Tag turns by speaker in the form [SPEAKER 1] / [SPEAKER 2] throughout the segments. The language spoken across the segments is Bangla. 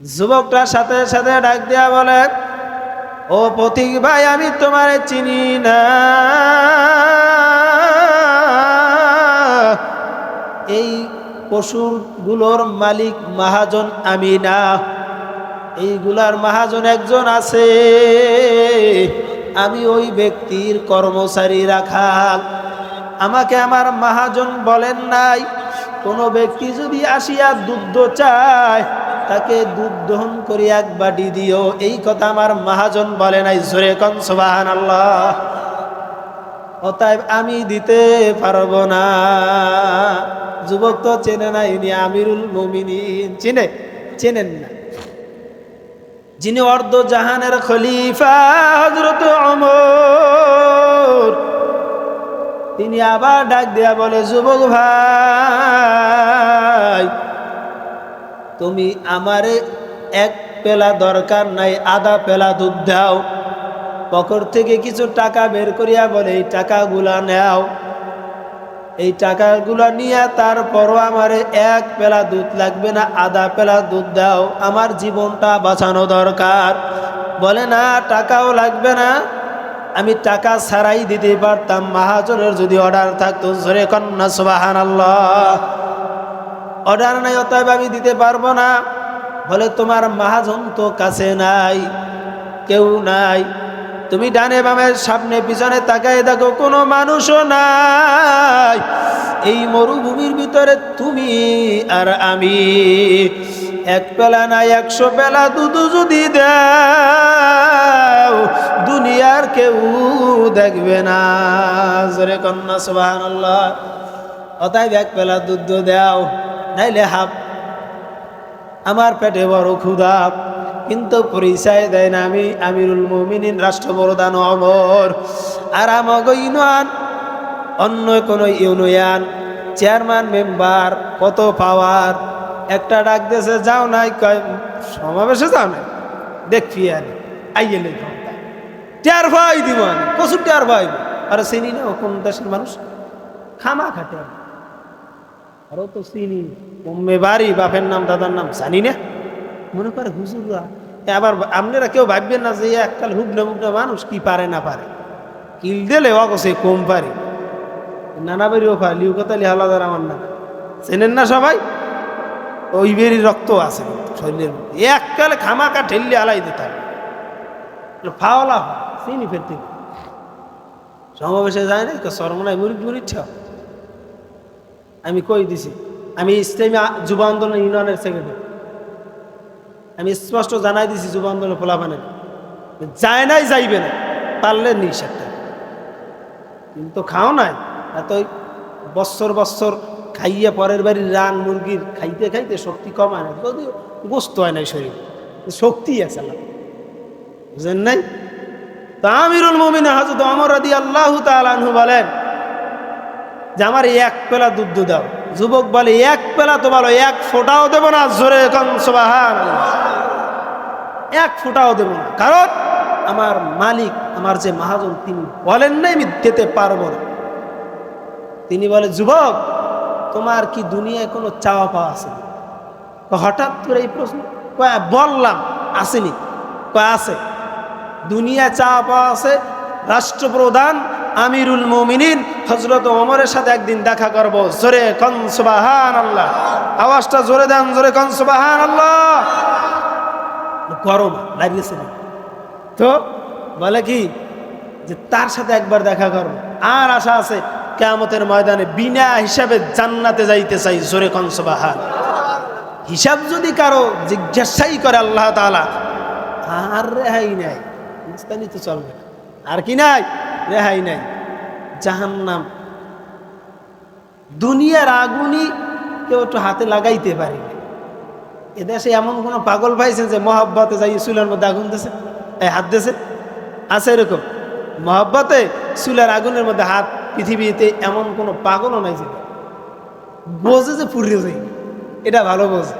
[SPEAKER 1] যুবকটার সাথে সাথে ডাক দেয়া বলে, ও পথিক ভাই, আমি তোমারে চিনি না। এই পশুগুলোর মালিক মহাজন আমি না এইগুলার মহাজন একজন আছে। আমি ওই ব্যক্তির কর্মচারী রাখাল। আমাকে আমার মহাজন বলেন নাই, কোনো ব্যক্তি যদি আসিয়া দুগ্ধ চায় তাকে দুধ দহন করি এক বাটি দিও। এই কথা আমার মহাজন বলে নাই, জোরে কন সোবাহান আল্লাহ অতএব আমি দিতে পারব না। যুবক তো চেনে না, ইনি আমিরুল মুমিনিন। চিনে? চেনেন না। যিনি অর্ধ জাহানের খলিফা হজরত অমর তিনি আবার ডাক দেয়া বলে, যুবক ভাই তুমি আমারে এক পেলা দরকার নাই, আধা পেলা দুধ দাও। পকর থেকে কিছু টাকা বের করিয়া বলে, এই টাকাগুলা নেও। এই টাকাগুলা নিয়ে তারপরও আমার এক পেলা দুধ লাগবে না, আধা পেলা দুধ দাও। আমার জীবনটা বাঁচানো দরকার। বলে, না, টাকাও লাগবে না। আমি টাকা ছাড়াই দিতে পারতাম। মাহাজনের যদি অর্ডার থাকতো, জোরে কন্যা সুবাহান আল্লাহ অর্ডার নাই, অতএব আমি দিতে পারব না। বলে, তোমার মহাজন তো কাছে নাই, কেউ নাই। তুমি ডানে বামে, সামনে পিছনে তাকায় দেখো, কোনো মানুষও নাই। এই মরুভূমির ভিতরে তুমি আর আমি। এক পেলা নাই, একশো পেলা দুধ যদি দাও, দুনিয়ার কেউ দেখবে না। জোরে কন্যা সুবাহ অতএব এক পেলা দুধ দাও। নাইলে হাফ। আমার পেটে বড় ক্ষুধা, কিন্তু পরিচয় দেয় না আমি আমিরুল মুমিনিন, রাষ্ট্রপ্রধান অমর। আর আমাকে ইউনিয়ন, অন্য কোনো ইউনিয়ন, চেয়ারম্যান, মেম্বার, কত পাওয়ার? একটা ডাক দেশে যাও নাই। সমাবেশে যাও নাই? দেখবি আনি আইয়ে লেগে টের ভাই দিব প্রচুর টের ভাই আরে চিনি না কোন দেশের মানুষ? খামা খাটে। আরও তো চিনি। কমে বাড়ি, বাপের নাম, দাদার নাম জানি না। মনে করে হুজুররা, এ আবার আপনারা কেউ ভাববেন না যে এককাল হুবনা মুবনা মানুষ কি পারে না পারে। কিল দিলে অগসে কম পারে। নানা বেরিও পারে লিউ কথালি হালাদার আমার না চেনেন না সবাই? ওই বেরি রক্ত আছে শরীরের মধ্যে। এককালে খামাকা ঠেললে আলাই দিতে ফাওলা চিনি ফেরতে সমাবেশে যায় না সরমনায় মুড়ি মুড়ি ছ আমি কই দিছি? আমি ইসলামী যুব আন্দোলন ইউনিয়নের সেক্রেটারি আমি স্পষ্ট জানাই দিছি যুব আন্দোলন ফলাফানের যায় নাই, যাইবে না। পারলে নিষেধটা কিন্তু খাও নাই। এত বৎসর বৎসর খাইয়ে পরের বাড়ির রান, মুরগির খাইতে খাইতে শক্তি কমায় না। যদিও গোস্ত হয় নাই শরীর শক্তি আছে না বুঝেন নাই? তো আমিরুল মমিন হাজত অমর আদি আল্লাহ তালু বলেন যে আমার এক পেলা দুধ দাও। যুবক বলে, এক পেলা তো বলো এক ফোঁটাও দেবো না, জোরে এখন এক ফোঁটাও দেবো না। কারণ আমার মালিক, আমার যে মহাজন, তিনি বলেন নাই, আমি দিতে পারব না। তিনি বলে, যুবক, তোমার কি দুনিয়ায় কোনো চাওয়া পাওয়া আছে? হঠাৎ করে এই প্রশ্ন, কয়, বললাম, আসেনি। কয়, আছে। দুনিয়া চাওয়া পাওয়া আছে, রাষ্ট্রপ্রধান আমিরুল মুমিনিন হজরত ওমরের সাথে একদিন দেখা করব। জোরে কন সুবাহান আল্লাহ আওয়াজটা জোরে দেন, জোরে কন সুবাহান আল্লাহ গরম লাগিয়েছে তো বলে কি যে তার সাথে একবার দেখা করব। আর আশা আছে কেয়ামতের ময়দানে বিনা হিসাবে জান্নাতে যাইতে চাই, জোরে কন সুবাহান হিসাব যদি কারও জিজ্ঞাসাই করে আল্লাহ তাআলা, আর রেহাই নাই তো চলবে আর কি নাই? রেহাই নাই। জাহান্নাম। দুনিয়ার আগুনই কেউ একটু হাতে লাগাইতে পারে। এদেশে এমন কোনো পাগল পাইছেন যে মহাব্বতে যাই চুলের মধ্যে আগুন দিয়েছে এই হাত দিয়েছে আছে এরকম। মহাব্বতে চুলের আগুনের মধ্যে হাত, পৃথিবীতে এমন কোনো পাগলও নাই যে বোঝে যে পুড়িয়ে যায়। এটা ভালো বোঝে।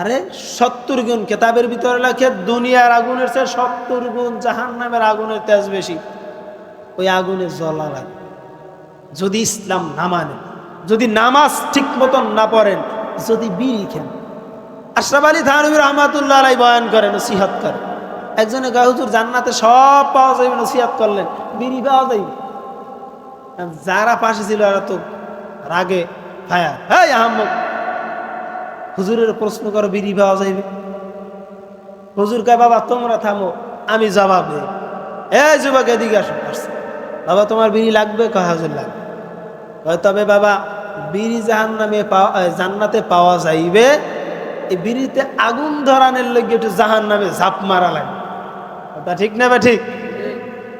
[SPEAKER 1] আরে, সত্তর গুণ কেতাবের ভিতরে লেখে, দুনিয়ার আগুনের চেয়ে সত্তর গুণ জাহান নামের আগুনের তেজ বেশি। ওই আগুনে জ্বলা লাগে। যদি ইসলাম না মানে যদি নামাজ ঠিক মতন না পড়েন, যদি বিড়ি খেন। আশরাফ আলী থানবী রহমাতুল্লাহ বয়ান করে, নসিহত করে। একজনে গায়ে হুজুর, জান্নাতে সব পাওয়া যাবে নসিহত করলেন। বিড়ি পাওয়া যাইবে? যারা পাশে ছিল, এরা তো রাগে ফায়ার হ্যাঁ আহম্মদ হুজুরের প্রশ্ন করো, বিড়ি পাওয়া যাইবে? হুজুর কে বাবা, তোমরা থামো, আমি জবাব দেই। এই যুবক, এদিকে আসো, আসছে। বাবা, তোমার বিড়ি লাগবে? কয়, হাজুর লাগবে। তবে বাবা, বিড়ি জাহান নামে পাওয়া জান্নাতে পাওয়া যাইবে। এই বিড়িতে আগুন ধরানোর লোক একটু জাহান নামে ঝাপ মারা লাগবে। কথা ঠিক না বা ঠিক?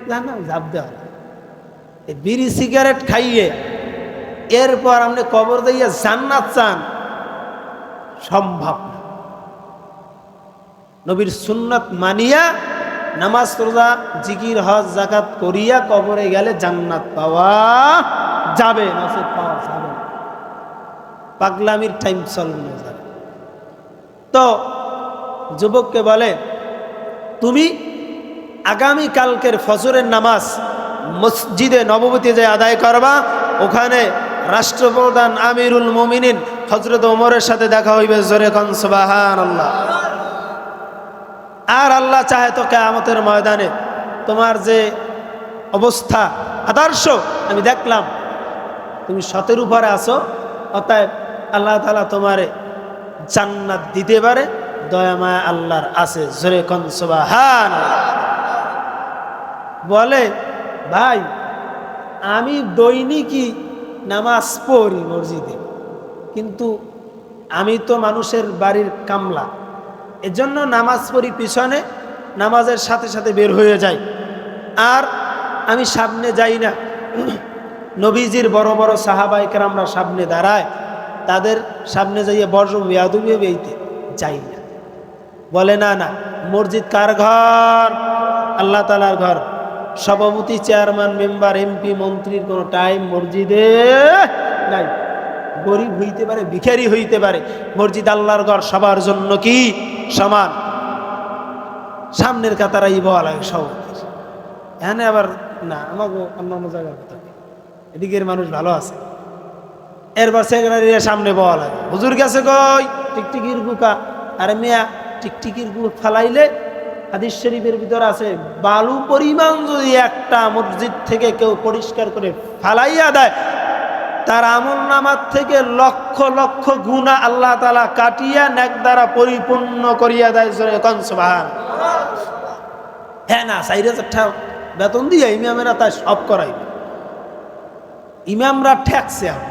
[SPEAKER 1] জাহান নামে ঝাপ দেওয়া এই বিড়ি সিগারেট খাইয়ে এরপর আপনি কবর দিয়ে জান্নাত চান, সম্ভব নবীর সুন্নত মানিয়া নামাজ রোজা, জিকির, হজ জাকাত করিয়া কবরে গেলে জান্নাত পাওয়া যাবে নসিব পাওয়া যাবে। পাগলামির টাইম চলবে তো যুবককে বলে, তুমি আগামী কালকের ফজরের নামাজ মসজিদে নববতী যে আদায় করবা, ওখানে রাষ্ট্রপ্রধান আমিরুল মুমিনিন হজরত ওমরের সাথে দেখা হইবে জোরে কন সুবাহান আল্লাহ আর আল্লাহ চাহে তো কেয়ামতের ময়দানে। তোমার যে অবস্থা, আদর্শ, আমি দেখলাম। তুমি সতের উপরে আসো অতএব আল্লাহ তালা তোমারে জান্নাত দিতে পারে, দয়া মায়া আল্লাহর আছে। জোরে কনসবাহান বলে, ভাই, আমি দৈনিকই নামাজ পড়ি মসজিদে, কিন্তু আমি তো মানুষের বাড়ির কামলা। এজন্য নামাজ পড়ি পিছনে, নামাজের সাথে সাথে বের হয়ে যাই। আর আমি সামনে যাই না। নবীজির বড় বড় সাহাবাইকার আমরা সামনে দাঁড়ায়। তাদের সামনে যাইয়ে বড় মেয়াদুবিয়ে বেইতে যাই না। বলে, না না, মসজিদ কার ঘর? আল্লাহ তালার ঘর। সভাপতি, চেয়ারম্যান, মেম্বার, এমপি, মন্ত্রীর কোনো টাইম মসজিদে নাই। গরিব হইতে পারে, ভিখারি হইতে পারে, মসজিদ আল্লাহর ঘর সবার জন্য কি? সমান। সামনের কাতারাই বলা লাগে সভাপতির এখানে আবার না আমাকে অন্য অন্য জায়গায় কথা। বলি। এদিকের মানুষ ভালো আছে। এরপর সেক্রেটারির সামনে বলা লাগে হুজুর গেছে কই? টিকটিকির গুকা আর মেয়া, টিকটিকির গু ফালাইলে হাদিস শরীফের ভিতর আছে, বালু পরিমাণ যদি একটা মসজিদ থেকে কেউ পরিষ্কার করে ফালাইয়া দেয় তার আমল নামার থেকে লক্ষ লক্ষ গুণা আল্লাহ তালা কাটিয়া নেক দ্বারা পরিপূর্ণ করিয়া দেয় হ্যাঁ না চারটা বেতন দিয়ে ইমামেরা তাই সব করাইবে। ইমামরা ঠেকছে এখন।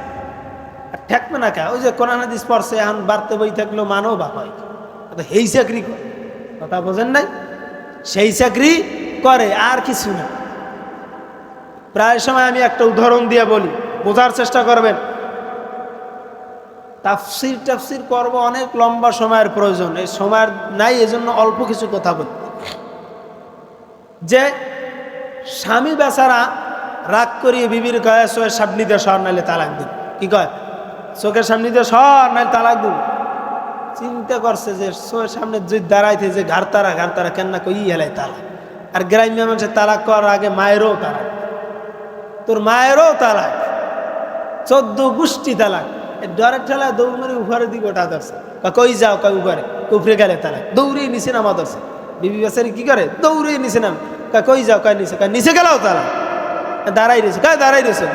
[SPEAKER 1] আর ঠেকবে না কে ওই যে কোরআন হাদিস পড়ছে, এখন বাড়তে বই থাকলেও মানও বা হয় এই চাকরি করে। কথা বোঝেন নাই? সেই চাকরি করে, আর কিছু না। প্রায় সময় আমি একটা উদাহরণ দিয়ে বলি। বোঝার চেষ্টা করবেন। তাফসির টাফসির করব অনেক লম্বা সময়ের প্রয়োজন। এই সময়ের নাই, এজন্য অল্প কিছু কথা বলি যে স্বামী বেচারা রাগ করিয়ে বিবির কয়ে চোখের সামনে দিয়ে সর, নাইলে তালাক দিন কি কয়? চোখের সামনে দিয়ে সর, নাইলে তালাক দিন চিন্তা করছে যে চোখের সামনে যদি দাঁড়াইতে যে ঘাড় তারা ঘাড় তারা কেন না কই হেলাই তালাক। আর গ্রাম্য মানুষের তালাক করার আগে মায়েরও তালাক। তোর মায়েরও তালাক। চোদ্দ গোষ্ঠী তালাক। ডরের ঠেলা দৌড় মারি উপরে দিকে ওঠা ধরছে কয়, কই যাও কয় উপরে উপরে গেলে তালাক। দৌড়ে নিচে নামা ধরছে বিবি বেচারি কি করে? দৌড়ে নিচে নাম কয়, কই যাও কয় নিচে কয় নিচে গেলেও তালাক। দাঁড়াই রয়েছে। কয় দাঁড়াই রয়েছে?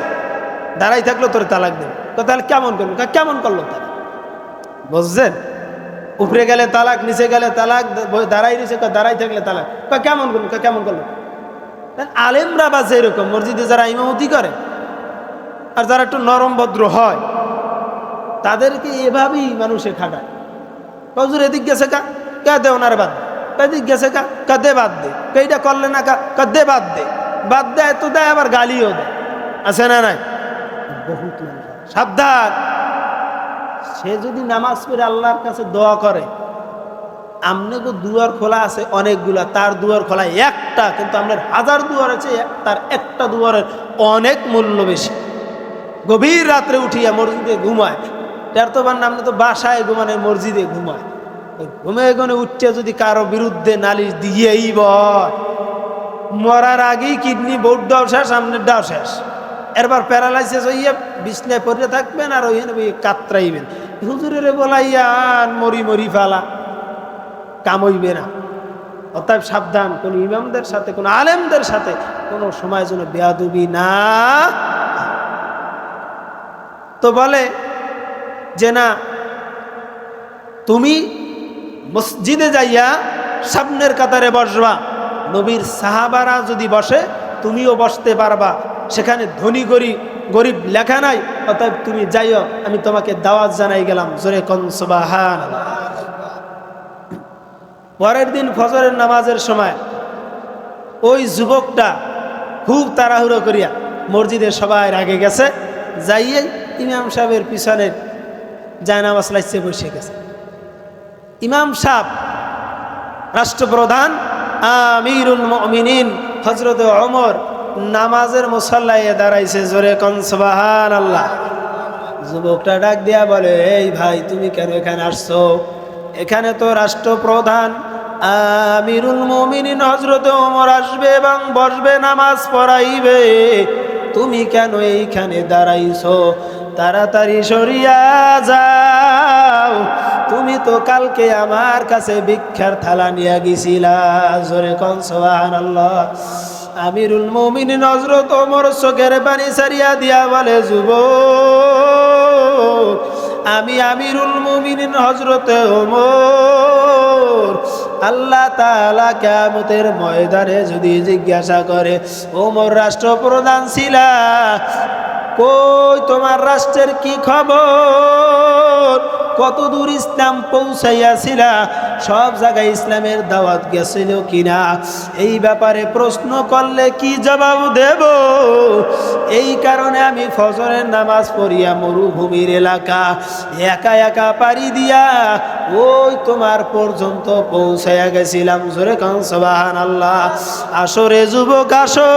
[SPEAKER 1] দাঁড়াই থাকল তোর তালাক দেবে। কয় তাহলে কেমন করল কয় কেমন করল তালাক? বুঝছেন? উপরে গেলে তালাক নিচে গেলে তালাক দাঁড়াই রয়েছে কয় দাঁড়াই থাকলে তালাক। কয় কেমন করল কয় কেমন করল? আলেমরা বা যেরকম মসজিদে যারা ইমামতি করে আর যারা একটু নরম ভদ্র হয়, তাদেরকে এভাবেই মানুষে খাটায়। হজুর এদিক গেছে কা? কে দে ওনার বাদ এদিক গেছে কা? কা দে বাদ দে? এইটা করলে না কা? কা দে বাদ দে? বাদ দেয় তো দেয় আবার গালিও দেয় আছে না নাই? বহুত সাবধান। সে যদি নামাজ পড়ে আল্লাহর কাছে দোয়া করে আমনেগো দুয়ার খোলা আছে অনেকগুলা, তার দুয়ার খোলা একটা, কিন্তু আপনার হাজার দুয়ার আছে, তার একটা দুয়ারের অনেক মূল্য বেশি। গভীর রাত্রে উঠিয়া মসজিদে ঘুমায়। তার তো নাম তো বাসায় ঘুমানে, মসজিদে ঘুমায়। ঘুমে ঘুমে উঠছে যদি কারও বিরুদ্ধে নালিশ দিয়েই বয়, মরার আগেই কিডনি বোর্ড দাও শেষ সামনের দাও শেষ। এরবার প্যারালাইসিস হইয়া বিছনায় পড়ে থাকবেন আর ওইখানে ওই কাতরাইবেন। হুজুরের বলাইয়ান মরি মরি ফালা, কামইবে না। অতএব সাবধান, কোন ইমামদের সাথে, কোন আলেমদের সাথে কোনো সময় যেন বেয়াদুবি না তো বলে যে না, তুমি মসজিদে যাইয়া সামনের কাতারে বসবা। নবীর সাহাবারা যদি বসে, তুমিও বসতে পারবা। সেখানে ধনী গরিব গরিব লেখা নাই, অতএব তুমি যাইও, আমি তোমাকে দাওয়াত জানাই গেলাম। জোরে কনসবাহান পরের দিন ফজরের নামাজের সময় ওই যুবকটা খুব তাড়াহুড়ো করিয়া মসজিদে সবাই আগে গেছে। যাইয়ে ইমাম সাহেবের পিছনের জায়নামাজ লাইছে বসে গেছে। ইমাম সাহ রাষ্ট্রপ্রধান, আমিরুল মমিনিন হজরত অমর নামাজের মুসল্লাইয়ে দাঁড়াইছে জোরে কনসবাহান আল্লাহ যুবকটা ডাক দিয়া বলে, এই ভাই, তুমি কেন এখানে আসছো? এখানে তো রাষ্ট্রপ্রধান, আমিরুল মমিনিন হজরত ওমর আসবে এবং বসবে, নামাজ পড়াইবে। তুমি কেন এইখানে দাঁড়াইছো? তাড়াতাড়ি সরিয়া যাও। তুমি তো কালকে আমার কাছে ভিক্ষার থালা নিয়ে গেছিলা জোরে আল্লাহ আমিরুল মমিন নজরত ওমর চোখের পানি সারিয়া দিয়া বলে যুব আমি আমিরুল মুমিনিন হজরতে ওমর। আল্লাহ তালা কিয়ামতের ময়দানে যদি জিজ্ঞাসা করে, ওমর রাষ্ট্রপ্রধান ছিলা? কই তোমার রাষ্ট্রের কি খবর? কত দূর ইসলাম পৌঁছাইয়াছিলা? সব জায়গায় ইসলামের দাওয়াত গেছিল কিনা? এই ব্যাপারে প্রশ্ন করলে কি জবাব দেব? এই কারণে আমি ফজরের নামাজ পড়িয়া মরুভূমির এলাকা একা একা পারি দিয়া ওই তোমার পর্যন্ত পৌঁছাইয়া গেছিলাম। জোরে কনসবাহান আল্লাহ আসরে যুবক, আসো।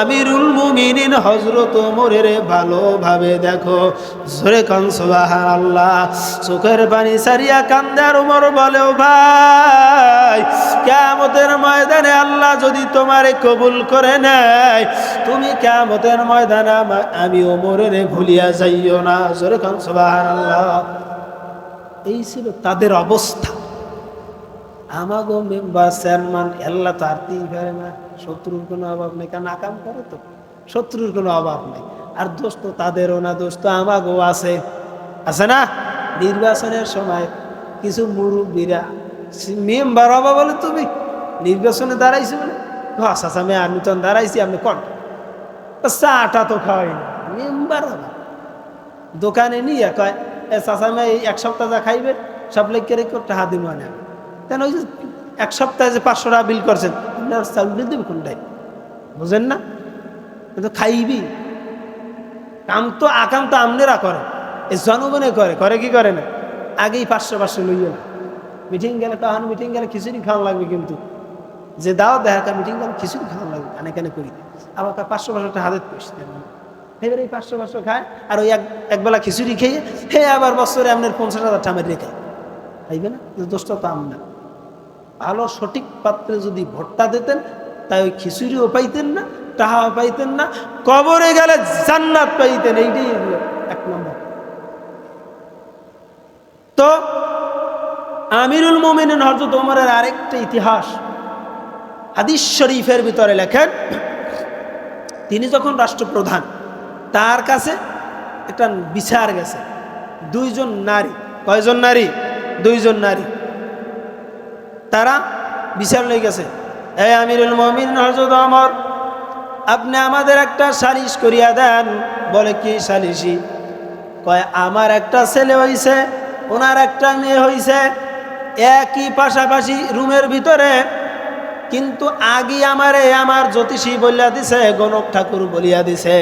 [SPEAKER 1] আমিরুল মুমিনিন হজরত মোরের ভালোভাবে দেখো। জোরে কনসবাহান আল্লাহ চোখের পানি সারিয়া কান্দার উমর বলেও ভাই কেমতের ময়দানে আল্লাহ যদি তোমারে কবুল করে নেয়, তুমি কেমতের ময়দানে আমা- ওমরের ভুলিয়া যাইও না। জোরে কনসবাহান আল্লাহ এই ছিল তাদের অবস্থা। আমাগো মেম্বার, চেয়ারম্যান, আল্লাহ তো আরতেই পারে না। শত্রুর কোনো অভাব নেই, কারণ আকাম করে তো। শত্রুর কোনো অভাব নেই। আর দোষ তো তাদেরও না, দোষ তো আমাগো আছে। আছে না? নির্বাচনের সময় কিছু মুরব্বীরা, মেম্বার হবা বলে তুমি? নির্বাচনে দাঁড়াইছো বলে? আচ্ছা আচ্ছা আমি আমি তো দাঁড়াইছি আপনি কন? চাটা তো খাওয়াই না। মেম্বার হবা? দোকানে নিয়ে কয়, এ চাষামে এই এক সপ্তাহ যা খাইবে সব লেগে রেখে টাকা দিব না কেন ওই যে এক সপ্তাহে যে পাঁচশো টাকা বিল করছেন আপনার চাউল দেবে কোনটাই বুঝেন না? কিন্তু খাইবি। কাম তো আকাম তো আমনেরা করে। এই জনগণে করে। করে কি করে না? আগেই পাঁচশো পাঁচশো লইয়ে না মিটিং গেলে তখন মিটিং গেলে খিচুড়ি খাওয়া লাগবে কিন্তু। যে দাও দেখা মিটিং গেলে খিচুড়ি খাওয়া লাগবে, কানে কানে করি। আবার কয় পাঁচশো পাঁচশো টাকা হাতে পয়সা এবার এই পাঁচশো পাঁচশো খায়, আর ওই এক একবেলা খিচুড়ি খেয়ে হে আবার বছরে আপনার পঞ্চাশ হাজার টামের রেখে খাইবে না? দোষটা তো আমরা ভালো সঠিক পাত্রে যদি ভোটটা দিতেন, তাই ওই খিচুড়িও পাইতেন না টাহাও পাইতেন না, কবরে গেলে জান্নাত পাইতেন, এইটাই এক নম্বর। তো আমিরুল মোমিনিন হজরত ওমরের আরেকটা ইতিহাস, হাদিস শরীফের ভিতরে লেখেন, তিনি যখন রাষ্ট্রপ্রধান, তার কাছে একটা বিচার গেছে, দুইজন নারী, কয়জন নারী? দুইজন নারী। তারা বিচার লই গেছে। এই আমিরুল মমিন হজরত অমর আপনি আমাদের একটা সালিশ করিয়া দেন। বলে, কি সালিশি? কয়, আমার একটা ছেলে হইছে, ওনার একটা মেয়ে হইছে, একই পাশাপাশি রুমের ভিতরে। কিন্তু আগে আমারে আমার জ্যোতিষী বলিয়া দিছে, গণক ঠাকুর বলিয়া দিছে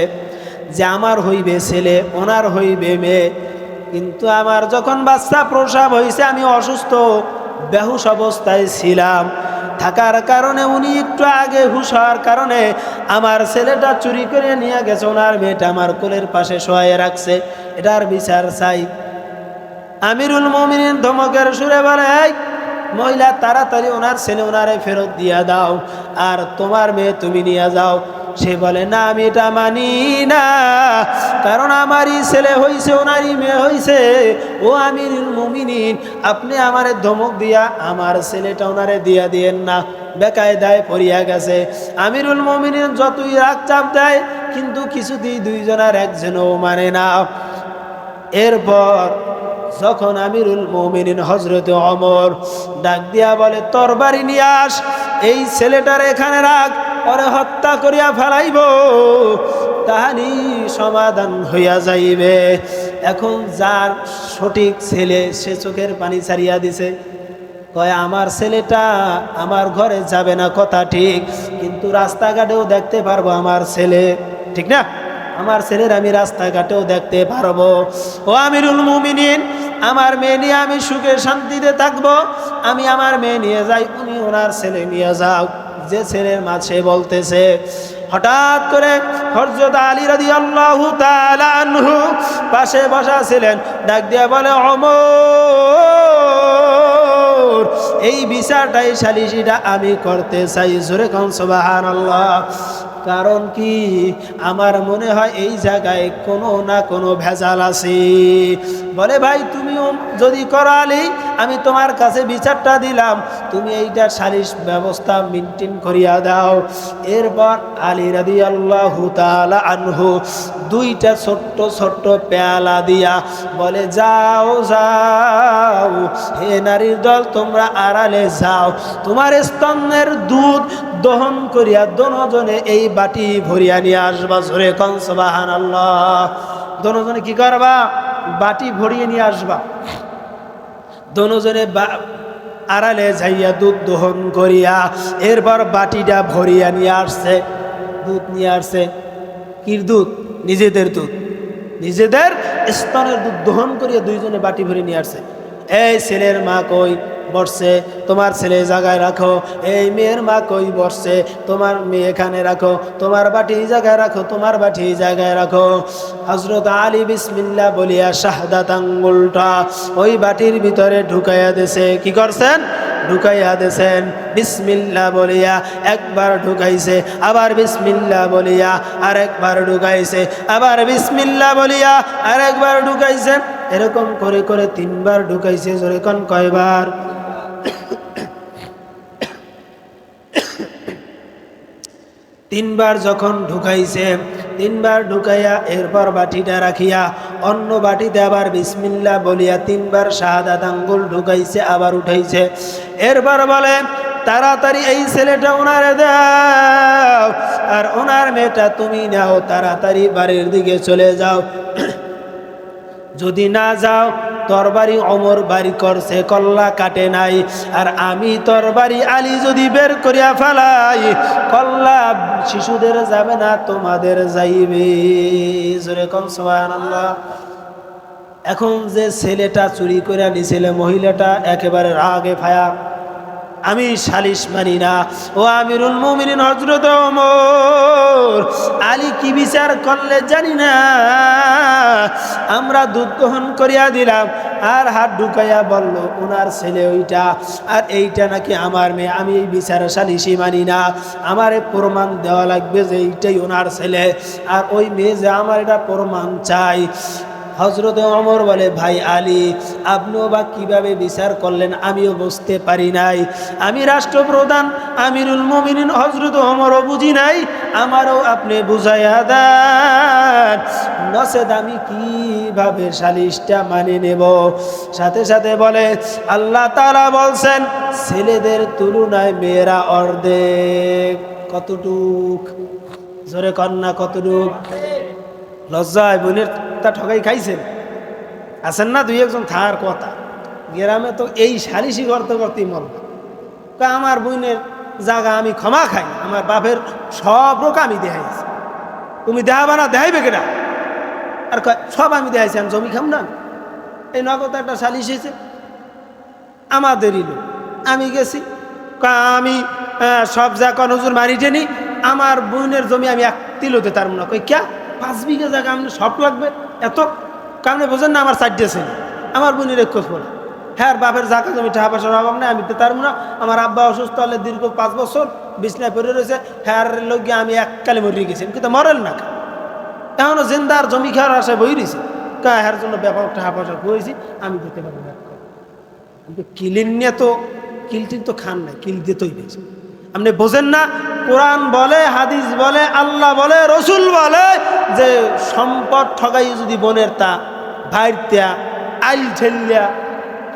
[SPEAKER 1] যে আমার হইবে ছেলে, ওনার হইবে মেয়ে। কিন্তু আমার যখন বাচ্চা প্রসাব হয়েছে আমি অসুস্থ বেহুশ অবস্থায় ছিলাম। থাকার কারণে উনি একটু আগে হুশ হওয়ার কারণে আমার ছেলেটা চুরি করে নিয়ে গেছে, ওনার মেয়েটা আমার কোলের পাশে শোয়াইয়ে রাখছে। এটার বিচার চাই। আমিরুল মমিনিন ধমকের সুরে বলে মহিলা, তাড়াতাড়ি ওনার ছেলে ওনারে ফেরত দিয়া দাও, আর তোমার মেয়ে তুমি নিয়ে যাও। সে বলে, না, আমি এটা মানি না। কারণ আমারই ছেলে হইছে, ওনারই মেয়ে হইছে। ও আমিরুল মুমিনিন, আপনি আমারে ধমক দিয়া আমার ছেলেটা ওনারে দিয়া দিয়েন না। বেকায়দায় পড়িয়া গেছে। আমিরুল মুমিনিন যতই রাগ চাপ দেয়, কিন্তু কিছুতেই দুইজনের একজনও মানে না। এরপর যখন আমিরুল মমিনিন হজরত অমর ডাক দিয়া বলে, তোর বাড়ি নিয়ে আস, এই ছেলেটার এখানে রাখ। পরে হত্যা করিয়া ফেলাইব তাহানি সমাধান হইয়া যাইবে। এখন যার সঠিক ছেলে, সে চোখের পানি ছাড়িয়া দিছে। কয়, আমার ছেলেটা আমার ঘরে যাবে না, কথা ঠিক। কিন্তু রাস্তাঘাটেও দেখতে পারব আমার ছেলে। ঠিক না? আমার ছেলের আমি রাস্তাঘাটেও দেখতে পারব। ও আমিরুল মুমিনিন, আমার মেয়ে নিয়ে আমি সুখে শান্তিতে থাকব। আমি আমার মেয়ে নিয়ে যাই উনি ওনার ছেলে নিয়ে যাও। যে ছেলের মাঝে বলতেছে, হঠাৎ করে হরজত আলী রাদি আল্লাহ পাশে বসা ছিলেন, ডাক দিয়া বলে, অমর, এই বিচারটাই সালিশিটা আমি করতে চাই। জোরে কন সোবাহান আল্লাহ কারণ কি? আমার মনে হয় এই জায়গায় কোনো না কোনো ভেজাল আছে। বলে, ভাই তুমিও যদি করালি, আমি তোমার কাছে বিচারটা দিলাম। তুমি এইটা সালিশ ব্যবস্থা মেনটেন করিয়া দাও। এরপর আলী রাদি আল্লাহ আনহু দুইটা ছোট্ট ছোট্ট পেয়ালা দিয়া বলে, যাও যাও, হে নারীর দল, তোমরা আড়ালে যাও। তোমার স্তনের দুধ দহন করিয়া দনজনে এই বাটি ভরিয়া নিয়ে আসবা জোরে কনসবাহান আল্লাহ দনজনে কি করবা? বাটি ভরিয়ে নিয়ে আসবা। দনজনে আড়ালে যাইয়া দুধ দহন করিয়া এরপর বাটিটা ভরিয়া নিয়ে আসছে, দুধ নিয়ে আসছে। কির দুধ? নিজেদের দুধ। নিজেদের স্তনের দুধ দহন করিয়া দুইজনে বাটি ভরে নিয়ে আসছে। এই ছেলের মা কই? বসছে তোমার ছেলে জায়গায় রাখো। এই মেয়ের মা কই বসছে তোমার মেয়ে এখানে রাখো। তোমার বাটি জায়গায় রাখো, তোমার বাটি জায়গায় রাখো। হজরত আলী বিসমিল্লা বলিয়া শাহাদাত আঙ্গুলটা ওই বাটির ভিতরে ঢুকাইয়া দিছে। কি করছেন? ঢুকাইয়া দিছেন। বিসমিল্লা বলিয়া একবার ঢুকাইছে, আবার বিসমিল্লা বলিয়া আরেকবার ঢুকাইছে, আবার বিসমিল্লা বলিয়া আরেকবার ঢুকাইছে। এরকম করে করে তিনবার ঢুকাইছে, জোরে কোন কয়বার? তিনবার যখন ঢুকাইছে, তিনবার ঢুকাইয়া এরপর বাটিটা রাখিয়া অন্য বাটিতে আবার বিসমিল্লা বলিয়া তিনবার শাহাদাত আঙ্গুল ঢুকাইছে, আবার উঠাইছে। এরপর বলে, তাড়াতাড়ি এই ছেলেটা ওনারে দাও, আর ওনার মেয়েটা তুমি নাও, তাড়াতাড়ি বাড়ির দিকে চলে যাও। যদি না যাও তোর বাড়ি অমর বাড়ি করছে কল্লা কাটে নাই। আর আমি তোর বাড়ি আলী যদি বের করিয়া ফেলাই, কল্লা শিশুদের যাবে না, তোমাদের যাইবে। এখন যে ছেলেটা চুরি করে নিছিলে মহিলাটা একেবারে রাগে ফায়া। আমি সালিশ মানি না। ও আমিরুল মুমিনিন হজরত ওমর। আলী কি বিচার করলে জানি না। আমরা দুধ গ্রহণ করিয়া দিলাম। আর হাত ঢুকাইয়া বলল ওনার ছেলে ওইটা। আর এইটা নাকি আমার মেয়ে। আমি এই বিচার সালিশি মানি না। আমার প্রমাণ দেওয়া লাগবে যে এইটাই ওনার ছেলে। আর ওই মেয়ে যে আমার এটা প্রমাণ চাই। হজরত অমর বলে, ভাই আলী, আপনিও বা কীভাবে বিচার করলেন আমিও বুঝতে পারি নাই। আমি রাষ্ট্রপ্রধান, আমিরুল মমিনিন হজরত অমরও বুঝি নাই, আমারও আপনি বুঝাইয়া দেন। নসেদ আমি কীভাবে সালিশটা মানে নেব? সাথে সাথে বলে, আল্লাহ তারা বলছেন, ছেলেদের তুলনায় মেয়েরা অর্ধেক। কতটুক? জোরে কন্যা কতটুক? লজ্জায় বোনের তা ঠকাই খাইছেন? আছেন না দুই একজন? খাওয়ার কথা। গ্রামে তো এই সালিশি করতে করতেই মন আমার বোনের জায়গা আমি ক্ষমা খাই, আমার বাপের সব রোগ আমি দেখাইছি। তুমি দেখাবা না, দেখাইবে কেনা আর সব আমি দেখাইছি, আমি জমি খাম না এই নগদ একটা সালিশ হয়েছে। আমাদেরই লোক, আমি গেছি। আমি সব যা কন হুজুর মারি টেনি, আমার বোনের জমি আমি এক তিলতে তার মনে কই ক্যা পাঁচ বিঘা জায়গা আপনি সব লাগবে। এত কারণে বোঝেন না আমার চারটে ছেলে আমার বোনের এক খোঁজ পড়ে হ্যাঁ বাপের জায়গা জমি টাকা পয়সার অভাব নেই, আমি তো তার না। আমার আব্বা অসুস্থ হলে দীর্ঘ পাঁচ বছর বিছনায় পড়ে রয়েছে। হ্যার লোক আমি এককালে মরে গেছি। কিন্তু মরেন না। কেন? এখনও জিন্দার জমি খাওয়ার আশায় বই রয়েছে। কা হ্যার জন্য ব্যাপক টাকা পয়সা করেছি, আমি দিতে পারব। কিন্তু কিলিন নিয়ে তো কিলটিন তো খান নাই, কিল দিতেই পেয়েছে আপনি বোঝেন না? কোরআন বলে, হাদিস বলে, আল্লাহ বলে, রসুল বলে যে সম্পদ ঠগাই যদি বোনের তা, ভাইর ত্যা, আইল ঠেলিয়া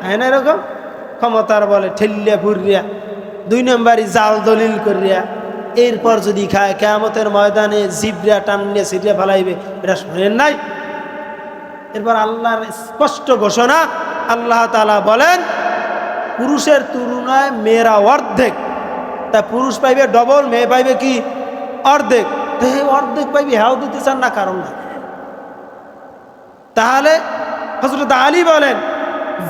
[SPEAKER 1] হ্যাঁ না এরকম? ক্ষমতার বলে, ঠেলিয়া, ফুরিয়া, দুই নম্বরই জাল দলিল করিয়া, এরপর যদি খায়, কেয়ামতের ময়দানে জিবরা টান নিয়ে সিটিয়া ফেলাইবে, এটা শোনেন নাই? এরপর আল্লাহর স্পষ্ট ঘোষণা, আল্লাহ তালা বলেন, পুরুষের তুলনায় মেয়েরা অর্ধেক। তা পুরুষ পাইবে ডবল, মেয়ে পাইবে কি? অর্ধেক। তো অর্ধেক পাইবে হ্যাও দিতে চান না, কারণ না তাহলে হজরত আলী বলেন,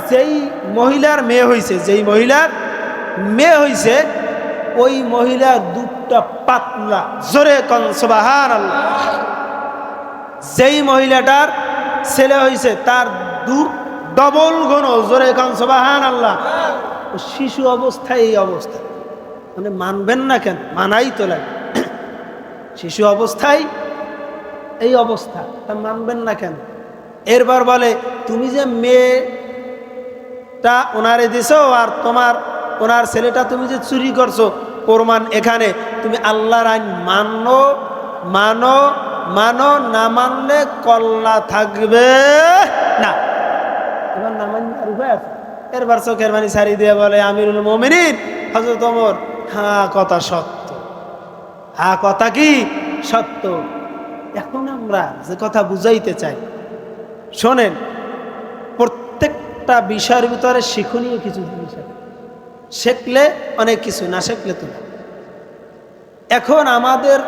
[SPEAKER 1] যেই মহিলার মেয়ে হইছে, যেই মহিলার মেয়ে হইছে, ওই মহিলার দুধটা পাতলা, জোরে কনসবাহার আল্লাহ যেই মহিলাটার ছেলে হয়েছে তার দুধ ডবল ঘন, জোরে কনসবাহান আল্লাহ শিশু অবস্থায় এই অবস্থা। মানে মানবেন না কেন? মানাই তো লাগে। শিশু অবস্থায় এই অবস্থা, তা মানবেন না কেন? এরপর বলে, তুমি যে মেয়েটা ওনারে দিছো আর তোমার, ওনার ছেলেটা তুমি যে চুরি করছ, প্রমাণ এখানে। তুমি আল্লাহর আইন মানো মানো মানো, না মানলে কল্লা থাকবে না। এবার না মানলে উপায় আছে। এরবার চোখের বাণী ছাড়ি দিয়ে বলে, আমিরুল মোমিনিন হজরত ওমর হ্যাঁ কথা সত্য। হ্যাঁ কথা কি সত্য? এখন আমরা যে কথা বুঝাইতে চাই, শোনেন, প্রত্যেকটা বিষয়ের ভিতরে শিক্ষণীয় কিছু জিনিস আছে। শেখলে অনেক কিছু, না শেখলে তো এখন আমাদের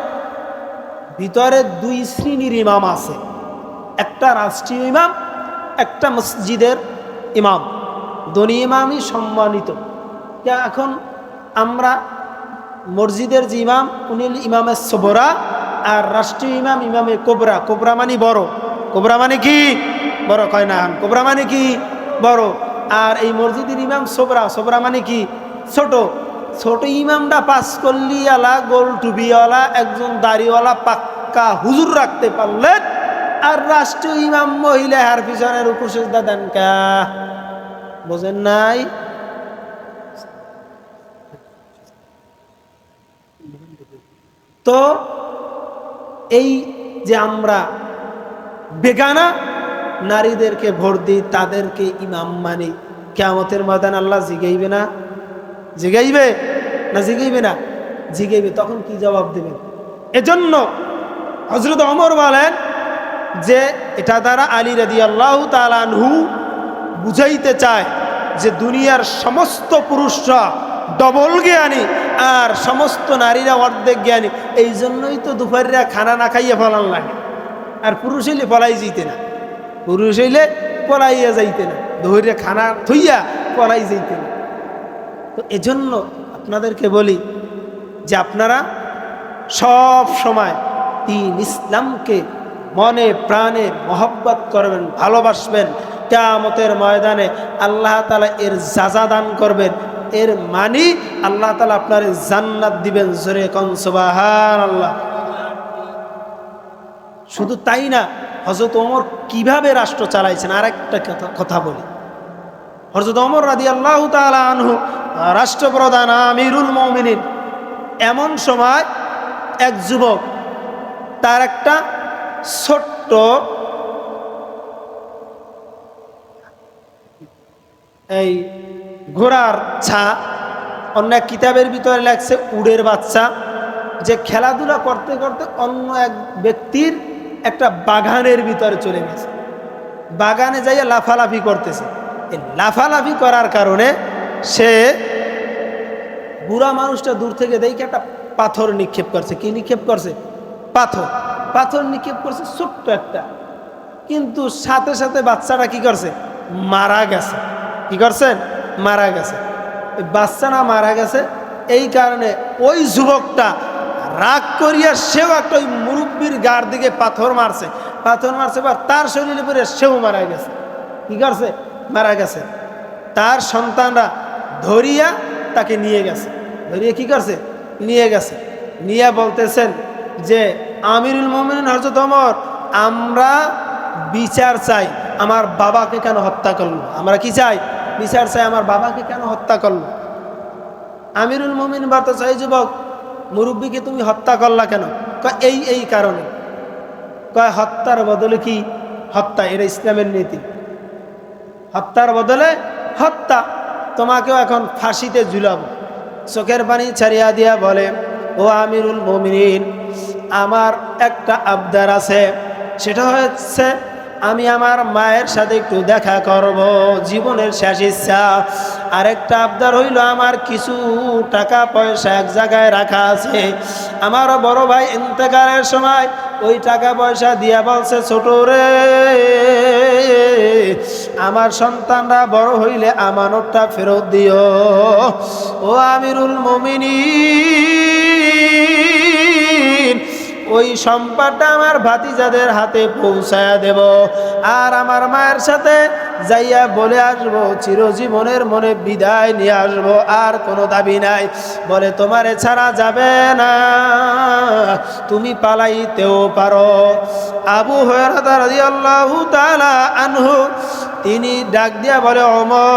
[SPEAKER 1] ভিতরে দুই শ্রেণির ইমাম আছে। একটা রাষ্ট্রীয় ইমাম, একটা মসজিদের ইমাম। দনি ইমামই সম্মানিত। এখন আমরা মসজিদের যে ইমাম, উনি ইমামের সবরা আর রাষ্ট্রীয় ইমাম ইমামে কোবরা। কোবরা মানে বড়। কোবরা মানে কি? বড় কয় না কোবরা মানে কি? বড়। আর এই মসজিদের ইমাম সোবরা সোবরা মানে কি? ছোট। ছোট ইমামটা পাস করলিওয়ালা গোল টুবিওয়ালা একজন দাড়িওয়ালা, পাক্কা হুজুর রাখতে পারলেন আর রাষ্ট্রীয় ইমাম মহিলা হার পিছনের উপসেজদা দেন কা? বোঝেন নাই? তো এই যে আমরা বেগানা নারীদেরকে ভোট দিই, তাদেরকে ইমাম মানি। কেমতের ময়দান আল্লাহ জিগাইবে না? জিগাইবে? না জিগাইবে না? জিগাইবে, তখন কি জবাব দেবেন? এজন্য হজরত অমর বলেন যে, এটা দ্বারা আলী রাদি আল্লাহ তালানহু বুঝাইতে চায় যে, দুনিয়ার সমস্ত পুরুষরা ডবল জ্ঞানী আর সমস্ত নারীরা অর্ধেক জ্ঞানী। এই জন্যই তো দুপুররা খানা না খাইয়ে ফলান লাগে। আর পুরুষ হইলে পলাই যাইতে না। পুরুষ হইলে পলাইয়া যাইতে না। ধৈর্য খানা থইয়া পলাই যাইতে না। তো এজন্য আপনাদেরকে বলি যে আপনারা সব সময় তিন ইসলামকে মনে, প্রাণে মহব্বত করবেন, ভালোবাসবেন। কেয়ামতের ময়দানে আল্লাহ তালা এর যাজা দান করবেন এর মানি আল্লাহ তালা আপনার জান্নাত দিবেন জোরে কনসবাহার আল্লাহ শুধু তাই না হজরত ওমর কীভাবে রাষ্ট্র চালাইছেন? আর একটা কথা- বলি। হজরত ওমর রাদি আল্লাহ আনহু, রাষ্ট্রপ্রধান আমিরুল মমিনিন, এমন সময় এক যুবক, তার একটা ছোট্ট এই ঘোড়ার ছা। অন্য এক কিতাবের ভিতরে লেখছে, উড়ের বাচ্চা, যে খেলাধুলা করতে করতে অন্য এক ব্যক্তির একটা বাগানের ভিতরে চলে গেছে। বাগানে যাইয়া লাফালাফি করতেছে। এই লাফালাফি করার কারণে সে বুড়া মানুষটা দূর থেকে দেখে একটা পাথর নিক্ষেপ করছে। কি নিক্ষেপ করছে? পাথর। পাথর নিক্ষেপ করছে ছোট্ট একটা। কিন্তু সাথে সাথে বাচ্চাটা কি করছে? মারা গেছে। কি করছেন? মারা গেছে। বাচ্চা না মারা গেছে, এই কারণে ওই যুবকটা রাগ করিয়া সেও একটা ওই মুরব্বীর গার দিকে পাথর মারছে। পাথর মারছে বা তার শরীরে পরে সেও মারা গেছে। কি করছে? মারা গেছে। তার সন্তানরা ধরিয়া তাকে নিয়ে গেছে। ধরিয়া কি করছে? নিয়ে গেছে। নিয়ে বলতেছেন যে, আমিরুল মোমিন হজরত অমর আমরা বিচার চাই। আমার বাবাকে কেন হত্যা করল? আমরা কি চাই? বিচার চাই, আমার বাবাকে কেন হত্যা করল? আমিরুল মোমিন বার্তা চাই যুবক, মুরব্বীকে তুমি হত্যা করলা কেন? কয়, এই এই কারণে। কয়, হত্যার বদলে কি হত্যা? এটা ইসলামের নীতি। হত্যার বদলে হত্যা। তোমাকেও এখন ফাঁসিতে ঝুলাব। চোখের পানি ছাড়িয়া দিয়া বলে, ও আমিরুল মমিনিন, আমার একটা আবদার আছে। সেটা হচ্ছে আমি আমার মায়ের সাথে একটু দেখা করব। জীবনের শেষ ইচ্ছা। আরেকটা আবদার হইল, আমার কিছু টাকা পয়সা এক জায়গায় রাখা আছে। আমার বড় ভাই ইন্তেকারের সময় ওই টাকা পয়সা দিয়া বলছে, ছোট রে, আমার সন্তানরা বড় হইলে আমানতটা ফেরত দিও। ও আমিরুল মমিনী ওই সম্পাদটা আমার ভাতিজাদের হাতে পৌঁছায়া দেব। আর আমার মায়ের সাথে যাইয়া বলে আসব, চিরজীবনের মনে বিদায় নিয়ে আসব, আর কোনো দাবি নাই। বলে, তোমারে ছাড়া যাবে না, তুমি পালাইতেও পারো। আবু হরাদিয়াল্লাহু তাআলা আনহু, তিনি ডাক দিয়া বলে অমর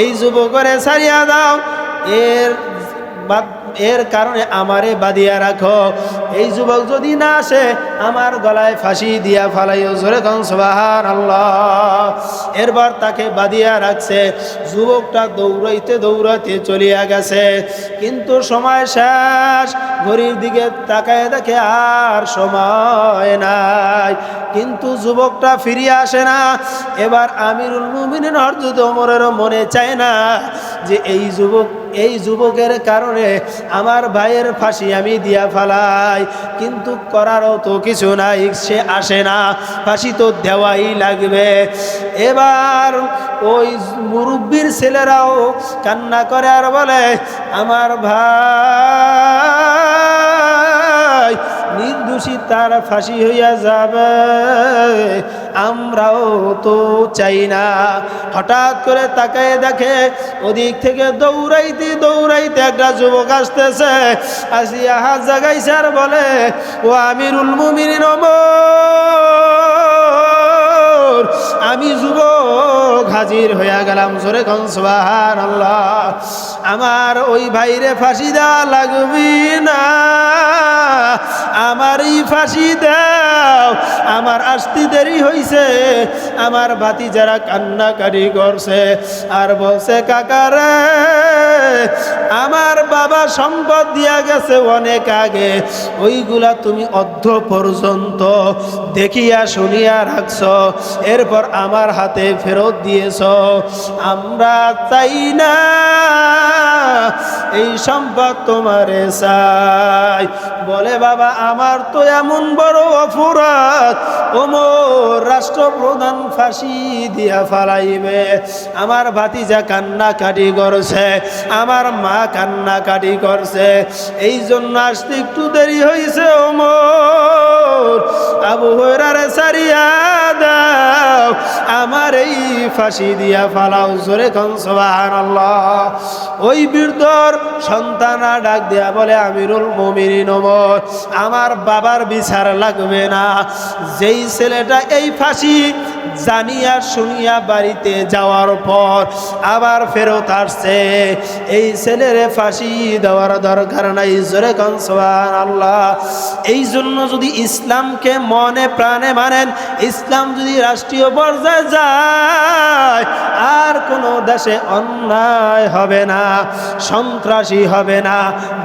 [SPEAKER 1] এই যুবকরে ছাড়িয়া দাও। এর এর কারণে আমারে বাদিয়া রাখো। এই যুবক যদি না আসে আমার গলায় ফাঁসি দিয়া ফালাইও জোরে কন সুবাহান আল্লাহ এরবার তাকে বাদিয়া রাখছে, যুবকটা দৌড়াইতে দৌড়াইতে চলিয়া গেছে। কিন্তু সময় শেষ, ঘড়ির দিকে তাকায় দেখে আর সময় নাই। কিন্তু যুবকটা ফিরিয়ে আসে না। এবার আমিরুল মুমিনিন হরজত ওমরেরও মনে চায় না যে এই যুবক, এই যুবকের কারণে আমার ভাইয়ের ফাঁসি আমি দিয়া ফালাই। কিন্তু করারও তো কিছু নাই, সে আসে না। ফাঁসি তো দেওয়াই লাগবে। এবার ওই মুরব্বীর ছেলেরাও কান্না করে আর বলে, আমার ভাই নির্দোষী তার ফাঁসি হইয়া যাবে। আমরাও তো চাই না। হঠাৎ করে তাকায় দেখে ওদিক থেকে দৌড়াইতে দৌড়াইতে একটা যুবক আসতেছে। আসিয়া হাত জাগাইছে আর বলে, ও আমিরুল মুমিনিন আমি যুবক হাজির হইয়া গেলাম। জোরে কনসবাহান আল্লাহ আমার ওই ভাইরে ফাঁসি দেওয়া লাগবি না। আমারই ফাঁসি দাও। আমার আসতে দেরি হইছে। আমার বাতি যারা কান্নাকারি করছে আর বলছে কাকারে আমার বাবা সম্পদ দিয়া গেছে অনেক আগে। ওইগুলা তুমি অর্ধ পর্যন্ত দেখিয়া শুনিয়া রাখছ। এরপর আমার হাতে ফেরত দিয়েছ। আমরা চাই না এই সম্পদ তোমারে চাই। বলে, বাবা, আমার তো এমন বড় অপরাধ। ওমর রাষ্ট্রপ্রধান ফাঁসি দিয়া ফালাইবে। আমার ভাতিজা কান্না কাটি করছে। আমার মা কান্না কাটি করছে। এই জন্য আসতে একটু দেরি হয়েছে ওমর। আবু হরার সারিয়া দাও। আমার এই ফাঁসি দিয়া ফালাও জোরে কন, সুবহানাল্লাহ। ওই বৃদ্ধর সন্তানা ডাক দেয়া বলে, আমিরুল ওমর, আমার বাবার বিচার লাগবে না। যেই ছেলেটা এই ফাঁসি জানিয়া শুনিয়া বাড়িতে যাওয়ার পর আবার ফেরত আসছে। এই ছেলেরে ফাঁসি দেওয়ার দরকার নাই, জোরে কনসবান আল্লাহ এই জন্য যদি ইসলামকে মনে প্রাণে মানেন, ইসলাম যদি রাষ্ট্রীয় পর্যায়ে যায়, আর কোনো দেশে অন্যায় হবে না, সন্ত্রাসী হবে না,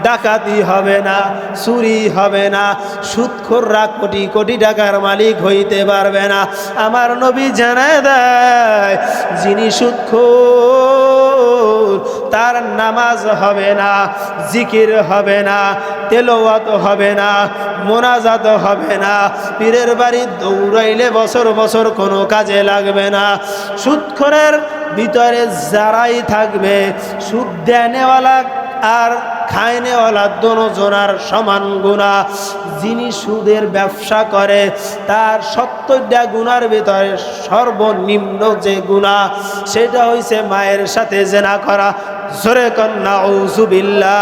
[SPEAKER 1] ডাকাতি হবে না, চুরি হবে না সুৎখোররা কোটি কোটি টাকার মালিক হইতে পারবে না। আমার নবী জানায় দেয়, যিনি সুৎখোর, তার নামাজ হবে না, জিকির হবে না তেলোয়াত হবে না, মোনাজাত হবে না, পীরের বাড়ি দৌড়াইলে বছর বছর কোনো কাজে লাগবে না। সুৎখরের ভিতরে যারাই থাকবে, সুদ দেনেওয়ালা আর খায়নেওয়ালা দোনো জোনার সমান গুণা। যিনি সুদের ব্যবসা করে, তার সত্তরটা গুণার ভিতরে সর্বনিম্ন যে গুণা, সেটা হইছে মায়ের সাথে জেনা করা। জোরে কন্যা ঔজুবিল্লা